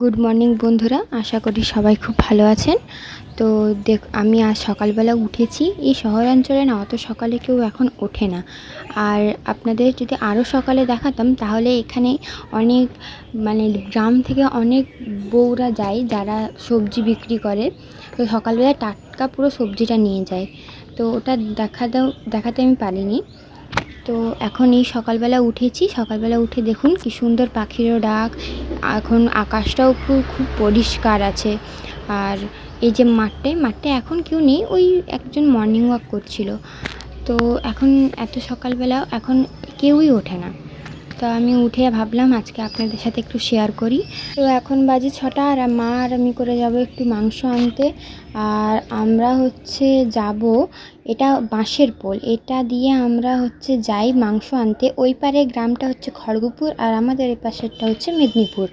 Good morning বন্ধুরা। আশা করি সবাই খুব ভালো আছেন। তো দেখ, আমি আজ সকালবেলা উঠেছি। এই শহরাঞ্চলে না, অত সকালে কেউ এখন ওঠে না। আর আপনাদের যদি আরও সকালে দেখাতাম, তাহলে এখানে অনেক মানে গ্রাম থেকে অনেক বউরা যায়, যারা সবজি বিক্রি করে। তো সকালবেলা টাটকা পুরো সবজিটা নিয়ে যায়। তো ওটা দেখাতেও, দেখাতে আমি পারিনি। তো এখন এই সকালবেলা উঠেছি। সকালবেলা উঠে দেখুন কি সুন্দর পাখিরও ডাক। এখন আকাশটাও খুব খুব পরিষ্কার আছে। আর এই যে মাঠটায় মাঠটায় এখন কেউ নেই, ওই একজন মর্নিং ওয়াক করছিল। তো এখন এত সকালবেলা, এখন কেউই ওঠে না। তো আমি উঠে ভাবলাম আজকে আপনাদের সাথে একটু শেয়ার করি। তো এখন বাজে ছটা আর মা আর আমি করে যাব একটু মাংস আনতে। আর আমরা হচ্ছে যাব এটা বাঁশের পোল। এটা দিয়ে আমরা হচ্ছে যাই মাংস আনতে। ওই পারে গ্রামটা হচ্ছে খড়গপুর আর আমাদের এই পাশেরটা হচ্ছে মেদিনীপুর।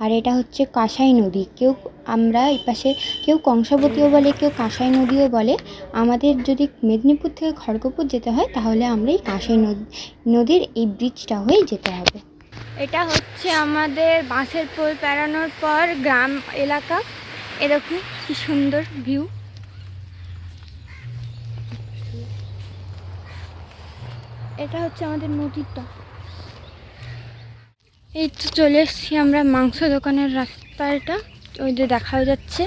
আর এটা হচ্ছে কাঁসাই নদী। কেউ আমরা এই পাশে কেউ কংসাবতীও বলে, কেউ কাঁসাই নদীও বলে, আমাদের যদি মেদিনীপুর থেকে খড়গপুর যেতে হয়, তাহলে আমরা এই কাঁসাই নদী, নদীর এই ব্রিজটা হয়েই যেতে হবে। এটা হচ্ছে আমাদের বাঁশের পোল পেরানোর পর গ্রাম এলাকা। এরকম কি সুন্দর ভিউ এটা হচ্ছে আমাদের নদীরটা এই তো চলে এসেছি আমরা মাংস দোকানের রাস্তা এটা ওই যে দেখা যাচ্ছে।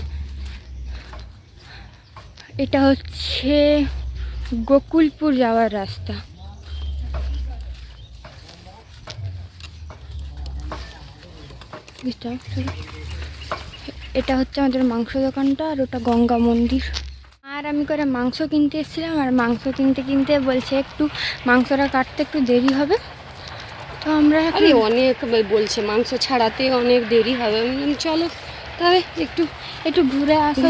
এটা হচ্ছে গোকুলপুর যাওয়ার রাস্তা। এটা হচ্ছে আমাদের মাংস দোকানটা আর ওটা গঙ্গা মন্দির। আর আমি করে মাংস কিনতে এসেছিলাম আর মাংস কিনতে কিনতে বলছে একটু মাংসটা কাটতে একটু দেরি হবে। তো আমরা অনেক বলছে মাংস ছাড়াতে অনেক দেরি হবে। চলো তবে একটু একটু ঘুরে আসা।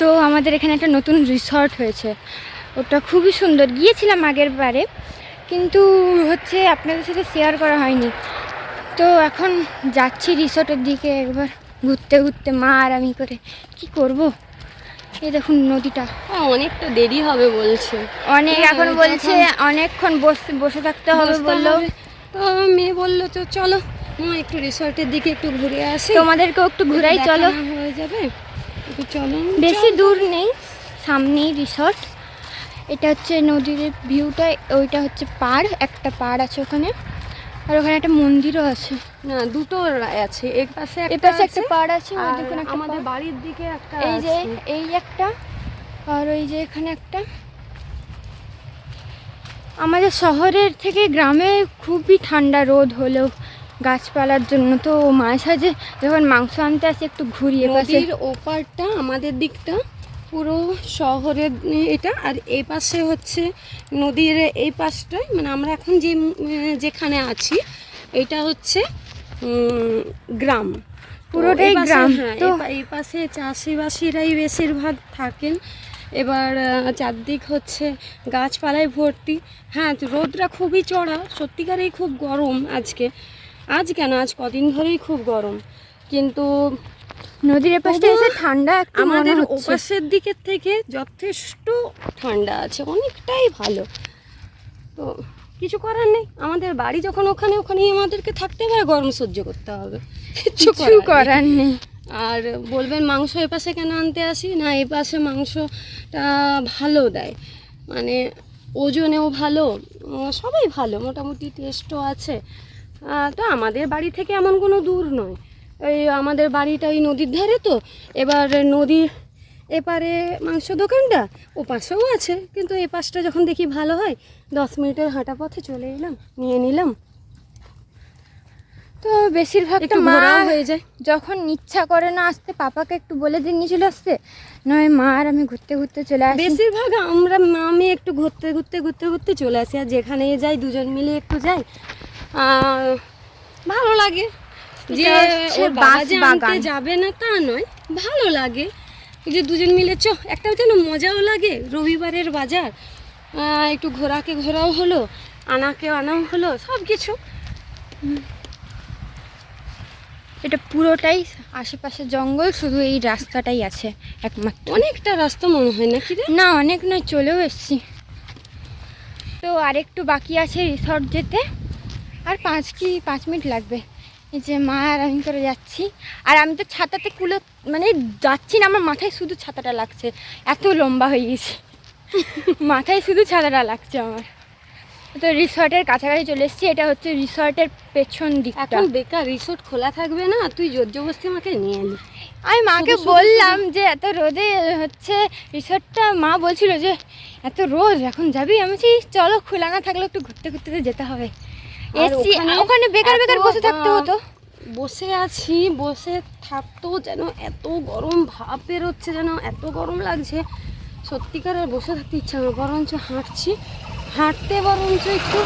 তো আমাদের এখানে একটা নতুন রিসর্ট হয়েছে। ওটা খুবই সুন্দর। গিয়েছিলাম আগের বারে কিন্তু হচ্ছে আপনাদের সাথে শেয়ার করা হয়নি। তো এখন যাচ্ছি রিসর্টের দিকে একবার ঘুরতে ঘুরতে। মা আর আমি করে কি করব? এই দেখুন নদীটা। অনেকটা দেরি হবে বলছে। অনেক হ্যাঁ, এখন বলছে অনেকক্ষণ বসে বসে থাকতে হবে বলল। তো মেয়ে বলল তো চলো একটু রিসর্টের দিকে একটু ঘুরে আসি। তোমাদেরকেও একটু ঘুরাই চলো। হয়ে যাবে। একটু চলো বেশি দূর নেই সামনেই রিসর্ট। এটা হচ্ছে নদীর ভিউটা ওইটা হচ্ছে পাড় একটা পাড় আছে ওখানে। আর ওখানে একটা মন্দিরও আছে। না দুটো আছে এক পাশে একটা পাশে একটা আছে, পাড় আছে আমাদের বাড়ির দিকে একটা এই যে এই একটা আর ওই যে এখানে একটা। আমাদের শহরের থেকে গ্রামে খুবই ঠান্ডা রোদ হলেও গাছপালার জন্য। তো মাঝে সাঝে যখন মাংস আনতে আসে একটু ঘুরিয়ে নদীর ওপারটা আমাদের দিকটা পুরো শহরের এটা। আর এই পাশে হচ্ছে নদীর এই পাশটায় মানে আমরা এখন যে যেখানে আছি এটা হচ্ছে গ্রাম। পুরোটাই গ্রাম, হ্যাঁ, তো- এই পাশে চাষিবাসীরাই বেশিরভাগ থাকেন। এবার চারদিক হচ্ছে গাছপালায় ভর্তি। হ্যাঁ তো রোদটা খুবই চড়া। সত্যিকারেই খুব গরম আজকে। আজ কেন? আজ কদিন ধরেই খুব গরম। কিন্তু নদীর এপাশটা এসে ঠান্ডা আমাদের ওপাশের দিকের থেকে যথেষ্ট ঠান্ডা আছে অনেকটাই ভালো। তো কিছু করার নেই। আমাদের বাড়ি যখন ওখানে ওখানেই আমাদেরকে থাকতে হবে গরম সহ্য করতে হবে। কিছু করার নেই। আর বলবেন মাংস এ পাশে কেন আনতে আসি? না এ পাশে মাংসটা ভালো দেয়। মানে ওজনেও ভালো সবই ভালো মোটামুটি টেস্টও আছে। তো আমাদের বাড়ি থেকে এমন কোনো দূর নয়। এই আমাদের বাড়িটা ওই নদীর ধারে তো। এবার নদীর এপারে মাংস দোকানটা ও পাশেও আছে। কিন্তু এ পাশটা যখন দেখি ভালো হয় দশ মিনিটের হাঁটা পথে চলে এলাম নিয়ে নিলাম। তো বেশিরভাগটা একটু মা হয়ে যায়। যখন ইচ্ছা করে না আসতে পাপাকে একটু বলে দিয়ে নিয়ে চলে আসতে। নয় মা আর আমি ঘুরতে ঘুরতে চলে আসি। বেশিরভাগ আমরা মা আমি একটু ঘুরতে ঘুরতে ঘুরতে ঘুরতে চলে আসি। আর যেখানে যাই দুজন মিলে একটু যাই। ভালো লাগে। যে যে আনতে যাবে না তা নয় ভালো লাগে। যে দুজন মিলে চ একটা যেন মজাও লাগে রবিবারের বাজার। একটু ঘোরাকে ঘোরাও হলো আনাকে আনাও হলো সব কিছু এটা পুরোটাই আশেপাশে জঙ্গল শুধু এই রাস্তাটাই আছে একমাত্র। অনেকটা রাস্তা মনে হয় না কি না অনেক নয় চলেও এসছি। তো আরেকটু বাকি আছে রিসর্ট যেতে। আর পাঁচ কি পাঁচ মিনিট লাগবে। এই যে মা আর আমি করে যাচ্ছি। আর আমি তো ছাতাতে কুলো মানে যাচ্ছি না আমার মাথায় শুধু ছাতাটা লাগছে। এত লম্বা হয়ে গেছে। মাথায় শুধু ছাতাটা লাগছে আমার। তো রিসর্টের কাছাকাছি চলে এসেছি। এটা হচ্ছে রিসর্টের পেছন দিক এখন বেকার রিসোর্ট খোলা থাকবে না? তুই জোর জবস্তি আমাকে নিয়ে এলি। আমি মাকে বললাম যে এত রোদে হচ্ছে রিসর্টটা? মা বলছিল যে এত রোদ এখন যাবি? আমি চলো খোলা না থাকলে একটু ঘুরতে ঘুরতে তো যেতে হবে। এসছি ওখানে বেকার বেকার বসে থাকতে হতো। বসে আছি বসে থাকতেও যেন এত গরম ভাব বেরোচ্ছে যেন এত গরম লাগছে। সত্যিকার আর বসে থাকতে ইচ্ছা না বরঞ্চ হাঁটছি। হাঁটতে বরঞ্চ একটু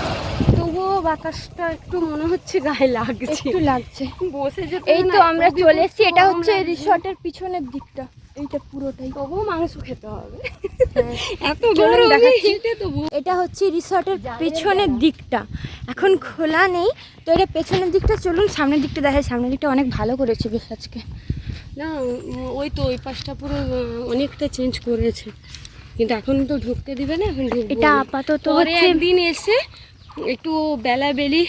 তবুও বাতাসটা একটু মনে হচ্ছে গায়ে লাগছে। একটু লাগছে। বসে যেতে এই তো আমরা চলে এসেছি এটা হচ্ছে। রিসর্টের পিছনের দিকটা। এইটা পুরোটাই। তবুও মাংস খেতে হবে। এত চলুন গরমে তবু এটা হচ্ছে রিসর্টের পেছনের দিকটা। এখন খোলা নেই। তো এটা পেছনের দিকটা চলুন সামনের দিকটা দেখায় সামনের দিকটা অনেক ভালো করেছে বেশ আজকে। না ওই তো ওই পাশটা পুরো অনেকটা চেঞ্জ করেছে। কিন্তু এখন তো ঢুকতে দিবে না এখন এটা আপাতত হচ্ছে একদিন এসে একটু বেলা বেলি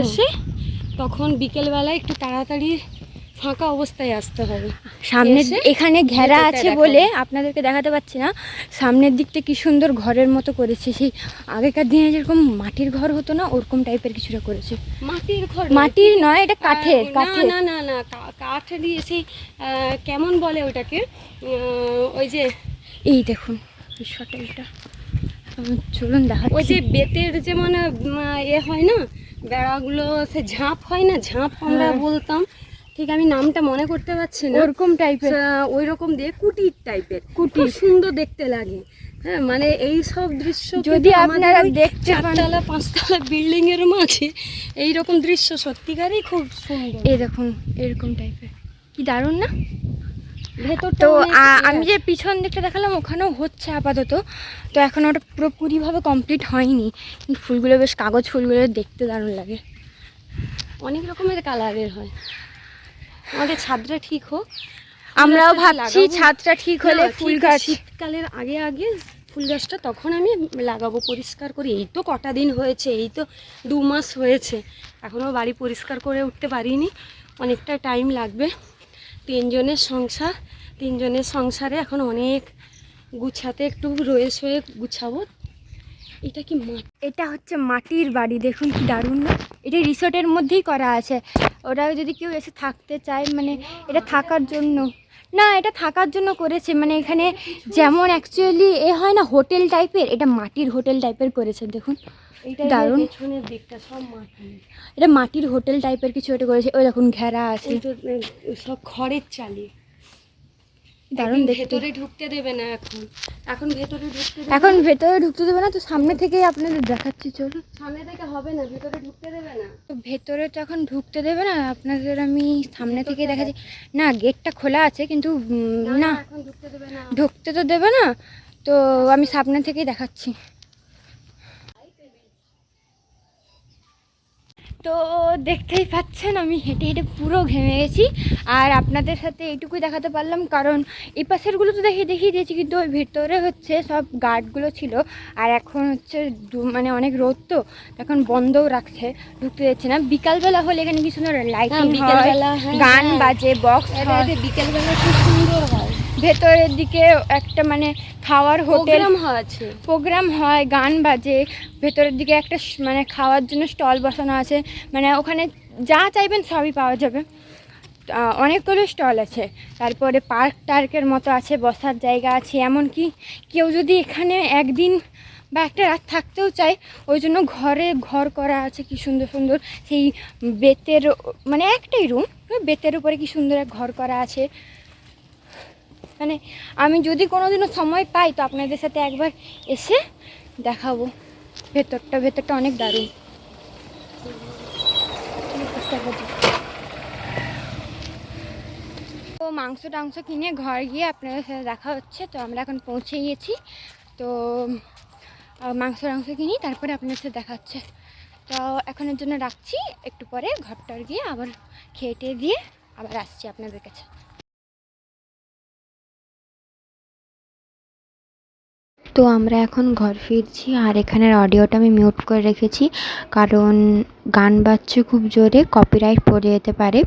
এসে তখন বিকেলবেলা একটু তাড়াতাড়ি ফাঁকা অবস্থায় আসতে হবে। সামনে এখানে ঘেরা আছে বলে আপনাদেরকে দেখাতে পাচ্ছি না। সামনের দিকটা কি সুন্দর ঘরের মতো করেছে। সেই আগেকার দিনে যেরকম মাটির ঘর হতো না ওরকম টাইপের কিছুটা করেছে। মাটির ঘর মাটির নয় এটা কাঠের কাঠের। না না না কাঠ দিয়ে সেই কেমন বলে ওটাকে? ওই যে এই দেখুন রিসর্টটা এটা চলুন ওই যে বেতের যে মানে এ হয় না বেড়াগুলো সে ঝাঁপ হয় না? ঝাঁপ আমরা হ্যাঁ। বলতাম। ঠিক আমি নামটা মনে করতে পারছি না। ওরকম টাইপের ওই রকম দিয়ে কুটির টাইপের কুটির। খুব সুন্দর দেখতে লাগে। হ্যাঁ মানে এই সব দৃশ্য যদি আপনারা দেখতে চারতলা পাঁচতলা বিল্ডিং এর মাঝে এই রকম দৃশ্য সত্যিকারই খুব সুন্দর। এই দেখুন এরকম টাইপের কি দারুণ না? ভেতরটা তো। আমি যে পিছন দিকটা দেখালাম ওখানেও হচ্ছে আপাতত। তো এখন ওটা পুরোপুরিভাবে কমপ্লিট হয়নি। ফুলগুলো বেশ কাগজ ফুলগুলো দেখতে দারুণ লাগে। অনেক রকমের কালারের হয়। আমাদের ছাদটা ঠিক হোক। আমরাও ভাবছি। ছাদটা ঠিক হলে ফুল গাছ শীতকালের আগে আগে ফুল গাছটা তখন আমি লাগাবো পরিষ্কার করি। এই তো কটা দিন হয়েছে এই তো দু মাস হয়েছে। এখনও বাড়ি পরিষ্কার করে উঠতে পারিনি। অনেকটা টাইম লাগবে। তিনজনের সংসার তিনজনের সংসারে এখন অনেক গুছাতে একটু রয়ে সয়ে গুছাবো। এটা কি মাটি এটা হচ্ছে মাটির বাড়ি দেখুন কি দারুণ না। এটা রিসোর্টের মধ্যেই করা আছে। ওরা যদি কেউ এসে থাকতে চায় মানে এটা থাকার জন্য। না এটা থাকার জন্য করেছে। মানে এখানে যেমন অ্যাকচুয়ালি এ হয় না হোটেল টাইপের এটা মাটির হোটেল টাইপের করেছে দেখুন। দারুণ। দিকটা সব মাটি এটা মাটির হোটেল টাইপের কিছু এটা করেছে। ওই দেখুন ঘেরা আছে। সব খড়ের চালি। দারুণ ভেতরে ঢুকতে দেবে না এখন। এখন ভেতরে ঢুকতে এখন ভেতরে ঢুকতে দেবে না তো সামনে থেকেই আপনাদের দেখাচ্ছি চলুন। সামনে থেকে হবে না ভেতরে ঢুকতে দেবে না। তো ভেতরে তো এখন ঢুকতে দেবে না আপনাদের আমি সামনে থেকে দেখাচ্ছি। না গেটটা খোলা আছে কিন্তু না ঢুকতে দেবে না। ঢুকতে তো দেবে না তো আমি সামনে থেকেই দেখাচ্ছি। তো দেখতেই পাচ্ছেন আমি হেঁটে হেঁটে পুরো ঘেমে গেছি। আর আপনাদের সাথে এইটুকুই দেখাতে পারলাম কারণ এই পাশেরগুলো তো দেখিয়ে দেখিয়ে দিয়েছি কিন্তু ওই ভিতরে হচ্ছে সব গার্ডগুলো ছিল। আর এখন হচ্ছে মানে অনেক রোদ তো এখন বন্ধও রাখছে ঢুকতে দিচ্ছে না। বিকালবেলা হলে এখানে কি সুন্দর লাইটিং হয় বিকালবেলা, হ্যাঁ, গান হ্যাঁ। বাজে বক্স বিকেলবেলা খুব সুন্দর হয়। ভেতরের দিকে একটা মানে খাওয়ার হোটেল। প্রোগ্রাম আছে। প্রোগ্রাম হয় গান বাজে ভেতরের দিকে একটা মানে খাওয়ার জন্য স্টল বসানো আছে। মানে ওখানে যা চাইবেন সবই পাওয়া যাবে। অনেকগুলো স্টল আছে। তারপরে পার্ক টার্কের মতো আছে বসার জায়গা আছে। এমনকি কেউ যদি এখানে একদিন বা একটা রাত থাকতেও চায় ওই জন্য ঘরে ঘর করা আছে কি সুন্দর সুন্দর। সেই বেতের মানে একটাই রুম বেতের উপরে কি সুন্দর এক ঘর করা আছে। মানে আমি যদি কোনোদিনও সময় পাই, তো আপনাদের সাথে একবার এসে দেখাবো। ভেতরটা ভেতরটা অনেক দারুণ। তো মাংস টাংস কিনে ঘর গিয়ে আপনাদের সাথে দেখা হচ্ছে। তো আমরা এখন পৌঁছে গিয়েছি। তো মাংস টাংস কিনি, তারপরে আপনাদের সাথে দেখা হচ্ছে। তো এখনের জন্য রাখছি। একটু পরে ঘরটার গিয়ে আবার খেয়ে টেয়ে দিয়ে আবার আসছি আপনাদের কাছে। তো আমরা এখন ঘর ফিরছি আর এখানের অডিওটা আমি মিউট করে রেখেছি। কারণ গান বাজছে খুব জোরে কপিরাইট পড়ে যেতে পারে।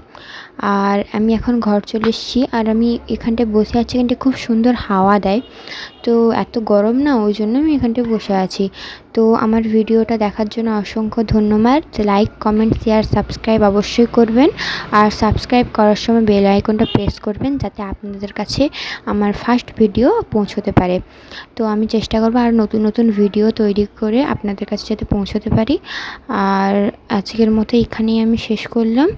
আর আমি এখন ঘর চলে এসেছি আর আমি এখানটায় বসে আছি, এখানটায় খুব সুন্দর হাওয়া দেয়। তো এত গরম না, ওই জন্য আমি এখানটায় বসে আছি। তো আমার ভিডিওটা দেখার জন্য অসংখ্য ধন্যবাদ। লাইক কমেন্ট শেয়ার সাবস্ক্রাইব অবশ্যই করবেন। আর সাবস্ক্রাইব করার সময় বেল আইকনটা প্রেস করবেন, যাতে আপনাদের কাছে আমার ফার্স্ট ভিডিও পৌঁছতে পারে। তো আমি চেষ্টা করব আর নতুন নতুন ভিডিও তৈরি করে আপনাদের কাছে যাতে পৌঁছতে পারি। আর আজকের মতো এখানেই আমি শেষ করলাম।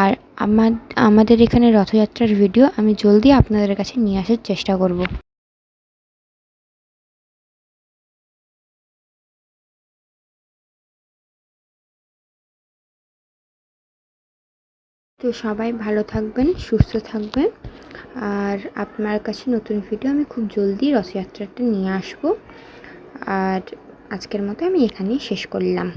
আর আমার, আমাদের এখানে রথযাত্রার ভিডিও আমি জলদি আপনাদের কাছে নিয়ে আসার চেষ্টা করব। তো সবাই ভালো থাকবেন, সুস্থ থাকবেন। আর আপনার কাছে নতুন ভিডিও আমি খুব জলদি রথযাত্রাটা নিয়ে আসব। আর আজকের মতো আমি এখানেই শেষ করলাম।